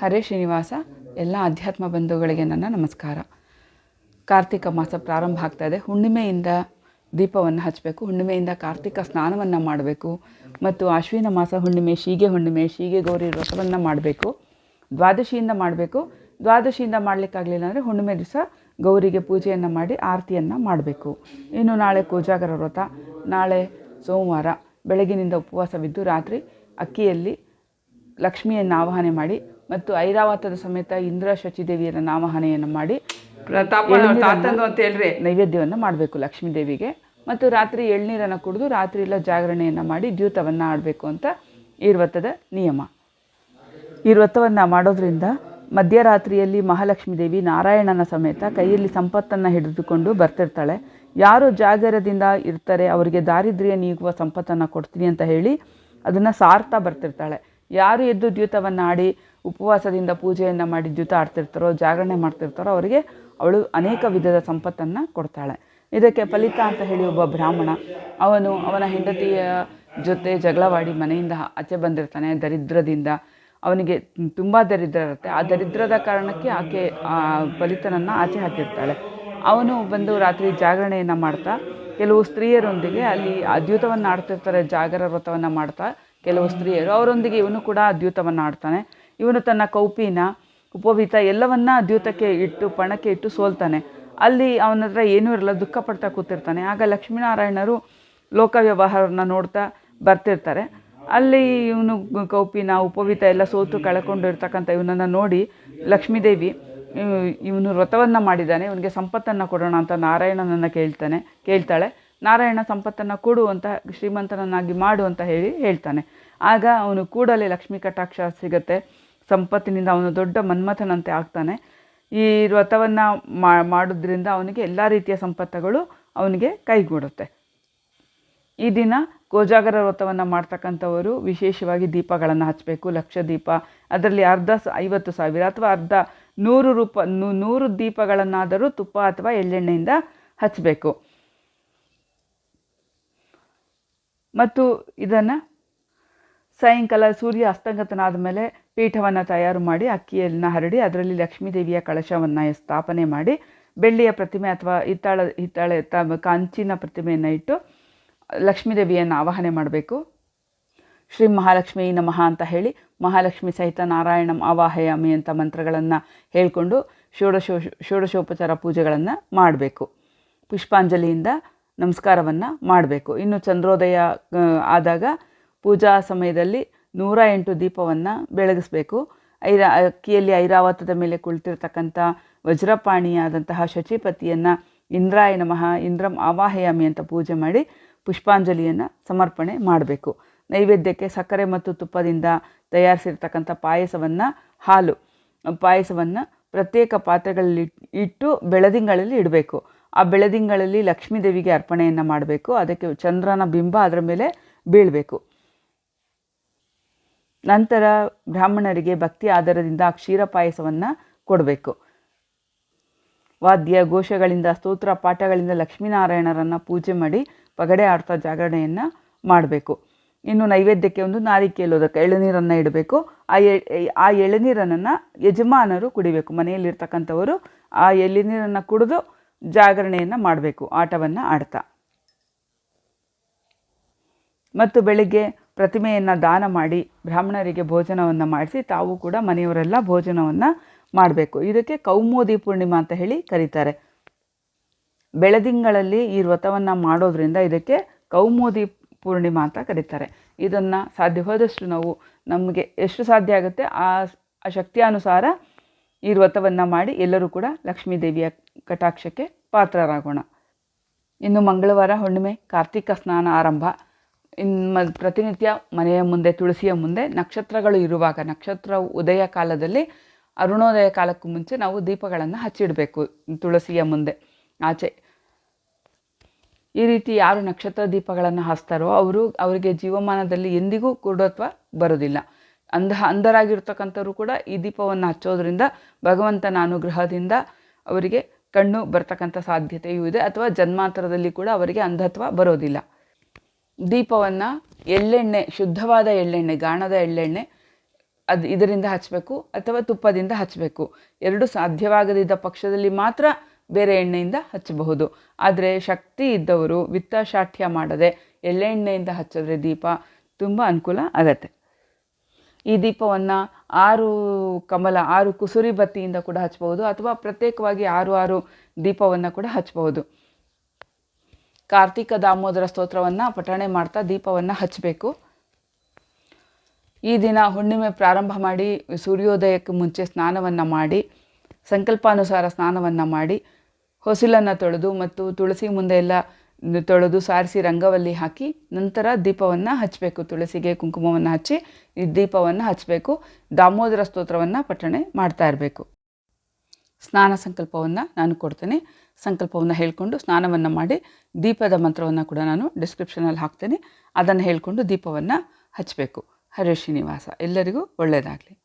ಹರೇ ಶ್ರೀನಿವಾಸ, ಎಲ್ಲ ಅಧ್ಯಾತ್ಮ ಬಂಧುಗಳಿಗೆ ನನ್ನ ನಮಸ್ಕಾರ. ಕಾರ್ತಿಕ ಮಾಸ ಪ್ರಾರಂಭ ಇದೆ. ಹುಣ್ಣಿಮೆಯಿಂದ ದೀಪವನ್ನು ಹಚ್ಚಬೇಕು ಹುಣ್ಣಿಮೆಯಿಂದ ಕಾರ್ತಿಕ ಸ್ನಾನವನ್ನು ಮಾಡಬೇಕು. ಮತ್ತು ಅಶ್ವಿನ ಮಾಸ ಹುಣ್ಣಿಮೆ, ಶೀಗೆ ಹುಣ್ಣಿಮೆ, ಶೀಗೆ ಗೌರಿ ವ್ರತವನ್ನು ಮಾಡಬೇಕು. ದ್ವಾದಶಿಯಿಂದ ಮಾಡಬೇಕು. ದ್ವಾದಶಿಯಿಂದ ಮಾಡಲಿಕ್ಕಾಗಲಿಲ್ಲ ಅಂದರೆ ಹುಣ್ಣಿಮೆ ದಿವಸ ಗೌರಿಗೆ ಪೂಜೆಯನ್ನು ಮಾಡಿ ಆರತಿಯನ್ನು ಮಾಡಬೇಕು. ಇನ್ನು ನಾಳೆ ಕೋಜಾಗರ ವ್ರತ. ನಾಳೆ ಸೋಮವಾರ ಬೆಳಗಿನಿಂದ ಉಪವಾಸವಿದ್ದು ರಾತ್ರಿ ಅಕ್ಕಿಯಲ್ಲಿ ಲಕ್ಷ್ಮಿಯನ್ನು ಆವಾಹನೆ ಮಾಡಿ ಮತ್ತು ಐರಾವತದ ಸಮೇತ ಇಂದ್ರ ಶಚಿದೇವಿಯರ ನಾಮಹನೆಯನ್ನು ಮಾಡಿ ಅಂತ ಹೇಳ್ರಿ. ನೈವೇದ್ಯವನ್ನು ಮಾಡಬೇಕು ಲಕ್ಷ್ಮೀ ದೇವಿಗೆ. ಮತ್ತು ರಾತ್ರಿ ಎಳ್ನೀರನ್ನು ಕುಡಿದು ರಾತ್ರಿ ಎಲ್ಲ ಜಾಗರಣೆಯನ್ನು ಮಾಡಿ ದ್ಯೂತವನ್ನು ಆಡಬೇಕು ಅಂತ ಈ ವ್ರತದ ನಿಯಮ. ಈ ವ್ರತವನ್ನು ಮಾಡೋದ್ರಿಂದ ಮಧ್ಯರಾತ್ರಿಯಲ್ಲಿ ಮಹಾಲಕ್ಷ್ಮೀ ದೇವಿ ನಾರಾಯಣನ ಸಮೇತ ಕೈಯಲ್ಲಿ ಸಂಪತ್ತನ್ನು ಹಿಡಿದುಕೊಂಡು ಬರ್ತಿರ್ತಾಳೆ. ಯಾರು ಜಾಗರದಿಂದ ಇರ್ತಾರೆ ಅವರಿಗೆ ದಾರಿದ್ರ್ಯ ನೀಗುವ ಸಂಪತ್ತನ್ನು ಕೊಡ್ತೀನಿ ಅಂತ ಹೇಳಿ ಅದನ್ನು ಸಾರ್ತಾ ಬರ್ತಿರ್ತಾಳೆ. ಯಾರು ಎದ್ದು ದ್ಯೂತವನ್ನು ಆಡಿ ಉಪವಾಸದಿಂದ ಪೂಜೆಯನ್ನು ಮಾಡಿ ದ್ಯುತ ಆಡ್ತಿರ್ತಾರೋ, ಜಾಗರಣೆ ಮಾಡ್ತಿರ್ತಾರೋ, ಅವರಿಗೆ ಅವಳು ಅನೇಕ ವಿಧದ ಸಂಪತ್ತನ್ನು ಕೊಡ್ತಾಳೆ. ಇದಕ್ಕೆ ಫಲಿತ ಅಂತ ಹೇಳಿ ಒಬ್ಬ ಬ್ರಾಹ್ಮಣ, ಅವನು ಅವನ ಹೆಂಡತಿಯ ಜೊತೆ ಜಗಳವಾಡಿ ಮನೆಯಿಂದ ಆಚೆ ಬಂದಿರ್ತಾನೆ ದರಿದ್ರದಿಂದ. ಅವನಿಗೆ ತುಂಬ ದರಿದ್ರ ಇರುತ್ತೆ. ಆ ದರಿದ್ರದ ಕಾರಣಕ್ಕೆ ಆಕೆ ಆ ಫಲಿತನನ್ನು ಆಚೆ ಹಾಕಿರ್ತಾಳೆ. ಅವನು ಬಂದು ರಾತ್ರಿ ಜಾಗರಣೆಯನ್ನು ಮಾಡ್ತಾ, ಕೆಲವು ಸ್ತ್ರೀಯರೊಂದಿಗೆ ಅಲ್ಲಿ ಅದ್ಯೂತವನ್ನು ಆಡ್ತಿರ್ತಾರೆ, ಜಾಗರ ವ್ರತವನ್ನು ಮಾಡ್ತಾ, ಕೆಲವು ಸ್ತ್ರೀಯರು, ಅವರೊಂದಿಗೆ ಇವನು ಕೂಡ ಅದ್ಯೂತವನ್ನು ಆಡ್ತಾನೆ. ಇವನು ತನ್ನ ಕೌಪಿನ ಉಪವೀತ ಎಲ್ಲವನ್ನ ದ್ಯೂತಕ್ಕೆ ಇಟ್ಟು, ಪಣಕ್ಕೆ ಇಟ್ಟು ಸೋಲ್ತಾನೆ. ಅಲ್ಲಿ ಅವನ ಹತ್ರ ಏನೂ ಇರಲ್ಲ, ದುಃಖ ಪಡ್ತಾ ಕೂತಿರ್ತಾನೆ. ಆಗ ಲಕ್ಷ್ಮೀನಾರಾಯಣರು ಲೋಕ ವ್ಯವಹಾರನ ನೋಡ್ತಾ ಬರ್ತಿರ್ತಾರೆ. ಅಲ್ಲಿ ಇವನು ಕೌಪಿನ ಉಪವೀತ ಎಲ್ಲ ಸೋತು ಕಳ್ಕೊಂಡಿರ್ತಕ್ಕಂಥ ಇವನನ್ನು ನೋಡಿ ಲಕ್ಷ್ಮೀದೇವಿ ಇವನು ವ್ರತವನ್ನು ಮಾಡಿದ್ದಾನೆ. ಇವನಿಗೆ ಸಂಪತ್ತನ್ನು ಕೊಡೋಣ ಅಂತ ನಾರಾಯಣನನ್ನು ಕೇಳ್ತಾನೆ, ಕೇಳ್ತಾಳೆ. ನಾರಾಯಣ ಸಂಪತ್ತನ್ನು ಕೊಡು ಅಂತ ಶ್ರೀಮಂತನನ್ನಾಗಿ ಮಾಡು ಅಂತ ಹೇಳಿ ಹೇಳ್ತಾನೆ. ಆಗ ಅವನು ಕೂಡಲೇ ಲಕ್ಷ್ಮೀ ಕಟಾಕ್ಷ ಸಿಗತ್ತೆ. ಸಂಪತ್ತಿನಿಂದ ಅವನು ದೊಡ್ಡ ಮನ್ಮಥನಂತೆ ಆಗ್ತಾನೆ. ಈ ವ್ರತವನ್ನು ಮಾಡೋದ್ರಿಂದ ಅವನಿಗೆ ಎಲ್ಲ ರೀತಿಯ ಸಂಪತ್ತುಗಳು ಅವನಿಗೆ ಕೈಗೂಡುತ್ತೆ. ಈ ದಿನ ಗೋಜಾಗರ ವ್ರತವನ್ನು ಮಾಡ್ತಕ್ಕಂಥವರು ವಿಶೇಷವಾಗಿ ದೀಪಗಳನ್ನು ಹಚ್ಚಬೇಕು ಲಕ್ಷ ದೀಪ, ಅದರಲ್ಲಿ ಅರ್ಧ ಐವತ್ತು ಸಾವಿರ ಅಥವಾ ಅರ್ಧ ನೂರು ರೂಪ ನೂರು ದೀಪಗಳನ್ನಾದರೂ ತುಪ್ಪ ಅಥವಾ ಎಳ್ಳೆಣ್ಣೆಯಿಂದ ಹಚ್ಚಬೇಕು ಮತ್ತು ಇದನ್ನು ಸಾಯಂಕಾಲ ಸೂರ್ಯ ಅಸ್ತಂಗತನಾದ ಮೇಲೆ ಪೀಠವನ್ನು ತಯಾರು ಮಾಡಿ ಅಕ್ಕಿಯನ್ನು ಹರಡಿ ಅದರಲ್ಲಿ ಲಕ್ಷ್ಮೀದೇವಿಯ ಕಳಶವನ್ನು ಸ್ಥಾಪನೆ ಮಾಡಿ ಬೆಳ್ಳಿಯ ಪ್ರತಿಮೆ ಅಥವಾ ಹಿತ್ತಾಳ, ಹಿತ್ತಾಳೆ, ತ, ಕಂಚಿನ ಪ್ರತಿಮೆಯನ್ನು ಇಟ್ಟು ಲಕ್ಷ್ಮೀದೇವಿಯನ್ನು ಆವಾಹನೆ ಮಾಡಬೇಕು. ಶ್ರೀ ಮಹಾಲಕ್ಷ್ಮಿ ನಮಃ ಅಂತ ಹೇಳಿ ಮಹಾಲಕ್ಷ್ಮಿ ಸಹಿತ ನಾರಾಯಣಂ ಆವಾಹಯಾಮಿ ಅಂತ ಮಂತ್ರಗಳನ್ನು ಹೇಳಿಕೊಂಡು ಷೋಡಶೋ, ಷೋಡಶೋಪಚಾರ ಪೂಜೆಗಳನ್ನು ಮಾಡಬೇಕು. ಪುಷ್ಪಾಂಜಲಿಯಿಂದ ನಮಸ್ಕಾರವನ್ನು ಮಾಡಬೇಕು. ಇನ್ನು ಚಂದ್ರೋದಯ ಆದಾಗ ಪೂಜಾ ಸಮಯದಲ್ಲಿ ನೂರ ಎಂಟು ದೀಪವನ್ನು ಬೆಳಗಿಸಬೇಕು. ಐರಾ, ಅಕ್ಕಿಯಲ್ಲಿ ಐರಾವತದ ಮೇಲೆ ಕುಳಿತಿರ್ತಕ್ಕಂಥ ವಜ್ರಪಾಣಿಯಾದಂತಹ ಶಚಿಪತಿಯನ್ನು ಇಂದ್ರಾಯ ನಮಃ, ಇಂದ್ರಂ ಆವಾಹಯಾಮಿ ಅಂತ ಪೂಜೆ ಮಾಡಿ ಪುಷ್ಪಾಂಜಲಿಯನ್ನು ಸಮರ್ಪಣೆ ಮಾಡಬೇಕು. ನೈವೇದ್ಯಕ್ಕೆ ಸಕ್ಕರೆ ಮತ್ತು ತುಪ್ಪದಿಂದ ತಯಾರಿಸಿರ್ತಕ್ಕಂಥ ಪಾಯಸವನ್ನು ಹಾಲು, ಪಾಯಸವನ್ನು ಪ್ರತ್ಯೇಕ ಪಾತ್ರೆಗಳಲ್ಲಿ ಇಟ್ಟು ಬೆಳದಿಂಗಳಲ್ಲಿ ಇಡಬೇಕು. ಆ ಬೆಳದಿಂಗಳಲ್ಲಿ ಲಕ್ಷ್ಮೀ ದೇವಿಗೆ ಅರ್ಪಣೆಯನ್ನು ಮಾಡಬೇಕು. ಅದಕ್ಕೆ ಚಂದ್ರನ ಬಿಂಬ ಅದರ ಮೇಲೆ ಬೀಳಬೇಕು. ನಂತರ ಬ್ರಾಹ್ಮಣರಿಗೆ ಭಕ್ತಿ ಆಧಾರದಿಂದ ಆ ಕ್ಷೀರ ಪಾಯಸವನ್ನು ಕೊಡಬೇಕು. ವಾದ್ಯ, ಘೋಷಗಳಿಂದ, ಸ್ತೋತ್ರ, ಪಾಠಗಳಿಂದ ಲಕ್ಷ್ಮೀನಾರಾಯಣರನ್ನು ಪೂಜೆ ಮಾಡಿ ಪಗಡೆ ಆಡ್ತಾ ಜಾಗರಣೆಯನ್ನು ಮಾಡಬೇಕು. ಇನ್ನು ನೈವೇದ್ಯಕ್ಕೆ ಒಂದು ನಾರಿಕೇಲೋದಕ್ಕೆ ಎಳನೀರನ್ನು ಇಡಬೇಕು. ಆ ಎ ಆ ಎಳನೀರನ್ನು ಯಜಮಾನರು ಕುಡಿಬೇಕು. ಮನೆಯಲ್ಲಿರ್ತಕ್ಕಂಥವರು ಆ ಎಳನೀರನ್ನು ಕುಡಿದು ಜಾಗರಣೆಯನ್ನು ಮಾಡಬೇಕು, ಆಟವನ್ನು ಆಡ್ತಾ. ಮತ್ತು ಬೆಳಿಗ್ಗೆ ಪ್ರತಿಮೆಯನ್ನು ದಾನ ಮಾಡಿ ಬ್ರಾಹ್ಮಣರಿಗೆ ಭೋಜನವನ್ನು ಮಾಡಿಸಿ ತಾವು ಕೂಡ ಮನೆಯವರೆಲ್ಲ ಭೋಜನವನ್ನು ಮಾಡಬೇಕು. ಇದಕ್ಕೆ ಕೌಮೋದಿ ಪೂರ್ಣಿಮಾ ಅಂತ ಹೇಳಿ ಕರೀತಾರೆ. ಬೆಳದಿಂಗಳಲ್ಲಿ ಈ ವ್ರತವನ್ನು ಮಾಡೋದ್ರಿಂದ ಇದಕ್ಕೆ ಕೌಮೋದಿ ಪೂರ್ಣಿಮಾ ಅಂತ ಕರೀತಾರೆ. ಇದನ್ನು ಸಾಧ್ಯವಾದಷ್ಟು ನಾವು ನಮಗೆ ಎಷ್ಟು ಸಾಧ್ಯ ಆಗುತ್ತೆ ಆ ಆ ಶಕ್ತಿಯಾನುಸಾರ ಈ ವ್ರತವನ್ನು ಮಾಡಿ ಎಲ್ಲರೂ ಕೂಡ ಲಕ್ಷ್ಮೀ ದೇವಿಯ ಕಟಾಕ್ಷಕ್ಕೆ ಪಾತ್ರರಾಗೋಣ. ಇನ್ನು ಮಂಗಳವಾರ ಹುಣ್ಣಿಮೆ ಕಾರ್ತಿಕ ಸ್ನಾನ ಆರಂಭ. ಇನ್ನು ಪ್ರತಿನಿತ್ಯ ಮನೆಯ ಮುಂದೆ, ತುಳಸಿಯ ಮುಂದೆ ನಕ್ಷತ್ರಗಳು ಇರುವಾಗ, ನಕ್ಷತ್ರ ಉದಯ ಕಾಲದಲ್ಲಿ ಅರುಣೋದಯ ಕಾಲಕ್ಕೂ ಮುಂಚೆ ನಾವು ದೀಪಗಳನ್ನು ಹಚ್ಚಿಡಬೇಕು, ತುಳಸಿಯ ಮುಂದೆ. ಆಚೆ, ಈ ರೀತಿ ಯಾರು ನಕ್ಷತ್ರ ದೀಪಗಳನ್ನು ಹಾಸ್ತಾರೋ ಅವರು, ಅವರಿಗೆ ಜೀವಮಾನದಲ್ಲಿ ಎಂದಿಗೂ ಕುರುಡತ್ವ ಬರೋದಿಲ್ಲ. ಅಂಧ, ಅಂಧರಾಗಿರ್ತಕ್ಕಂಥವ್ರು ಕೂಡ ಈ ದೀಪವನ್ನು ಹಚ್ಚೋದ್ರಿಂದ ಭಗವಂತನ ಅನುಗ್ರಹದಿಂದ ಅವರಿಗೆ ಕಣ್ಣು ಬರ್ತಕ್ಕಂಥ ಸಾಧ್ಯತೆಯೂ ಇದೆ, ಅಥವಾ ಜನ್ಮಾಂತರದಲ್ಲಿ ಕೂಡ ಅವರಿಗೆ ಅಂಧತ್ವ ಬರೋದಿಲ್ಲ. ದೀಪವನ್ನು ಎಳ್ಳೆಣ್ಣೆ, ಶುದ್ಧವಾದ ಎಳ್ಳೆಣ್ಣೆ, ಗಾಣದ ಎಳ್ಳೆಣ್ಣೆ ಅದು ಇದರಿಂದ ಹಚ್ಚಬೇಕು ಅಥವಾ ತುಪ್ಪದಿಂದ ಹಚ್ಚಬೇಕು ಎರಡು ಸಾಧ್ಯವಾಗದಿದ್ದ ಪಕ್ಷದಲ್ಲಿ ಮಾತ್ರ ಬೇರೆ ಎಣ್ಣೆಯಿಂದ ಹಚ್ಚಬಹುದು. ಆದರೆ ಶಕ್ತಿ ಇದ್ದವರು ವಿತ್ತ ಶಾಠ್ಯ ಮಾಡದೆ ಎಳ್ಳೆಣ್ಣೆಯಿಂದ ಹಚ್ಚಿದ್ರೆ ದೀಪ ತುಂಬ ಅನುಕೂಲ ಆಗತ್ತೆ. ಈ ದೀಪವನ್ನು ಆರು ಕಮಲ, ಆರು ಕುಸುರಿ ಬತ್ತಿಯಿಂದ ಕೂಡ ಹಚ್ಚಬಹುದು ಅಥವಾ ಪ್ರತ್ಯೇಕವಾಗಿ ಆರು ಆರು ದೀಪವನ್ನು ಕೂಡ ಹಚ್ಚಬಹುದು ಕಾರ್ತಿಕ ದಾಮೋದರ ಸ್ತೋತ್ರವನ್ನು ಪಠಣೆ ಮಾಡ್ತಾ ದೀಪವನ್ನು ಹಚ್ಚಬೇಕು. ಈ ದಿನ ಹುಣ್ಣಿಮೆ ಪ್ರಾರಂಭ ಮಾಡಿ ಸೂರ್ಯೋದಯಕ್ಕೆ ಮುಂಚೆ ಸ್ನಾನವನ್ನು ಮಾಡಿ, ಸಂಕಲ್ಪಾನುಸಾರ ಸ್ನಾನವನ್ನು ಮಾಡಿ, ಹೊಸಿಲನ್ನು ತೊಳೆದು ಮತ್ತು ತುಳಸಿ ಮುಂದೆ ಎಲ್ಲ ತೊಳೆದು ಸಾರಿಸಿ ರಂಗವಲ್ಲಿ ಹಾಕಿ ನಂತರ ದೀಪವನ್ನು ಹಚ್ಚಬೇಕು. ತುಳಸಿಗೆ ಕುಂಕುಮವನ್ನು ಹಚ್ಚಿ ದೀಪವನ್ನು ಹಚ್ಚಬೇಕು. ದಾಮೋದರ ಸ್ತೋತ್ರವನ್ನು ಪಠಣೆ ಮಾಡ್ತಾ ಇರಬೇಕು. ಸ್ನಾನ ಸಂಕಲ್ಪವನ್ನು ನಾನು ಕೊಡ್ತೇನೆ. ಸಂಕಲ್ಪವನ್ನು ಹೇಳಿಕೊಂಡು ಸ್ನಾನವನ್ನು ಮಾಡಿ ದೀಪದ ಮಂತ್ರವನ್ನು ಕೂಡ ನಾನು ಡಿಸ್ಕ್ರಿಪ್ಷನಲ್ಲಿ ಹಾಕ್ತೇನೆ. ಅದನ್ನು ಹೇಳಿಕೊಂಡು ದೀಪವನ್ನು ಹಚ್ಚಬೇಕು ಹರೇ ಶ್ರೀನಿವಾಸ. ಎಲ್ಲರಿಗೂ ಒಳ್ಳೆಯದಾಗಲಿ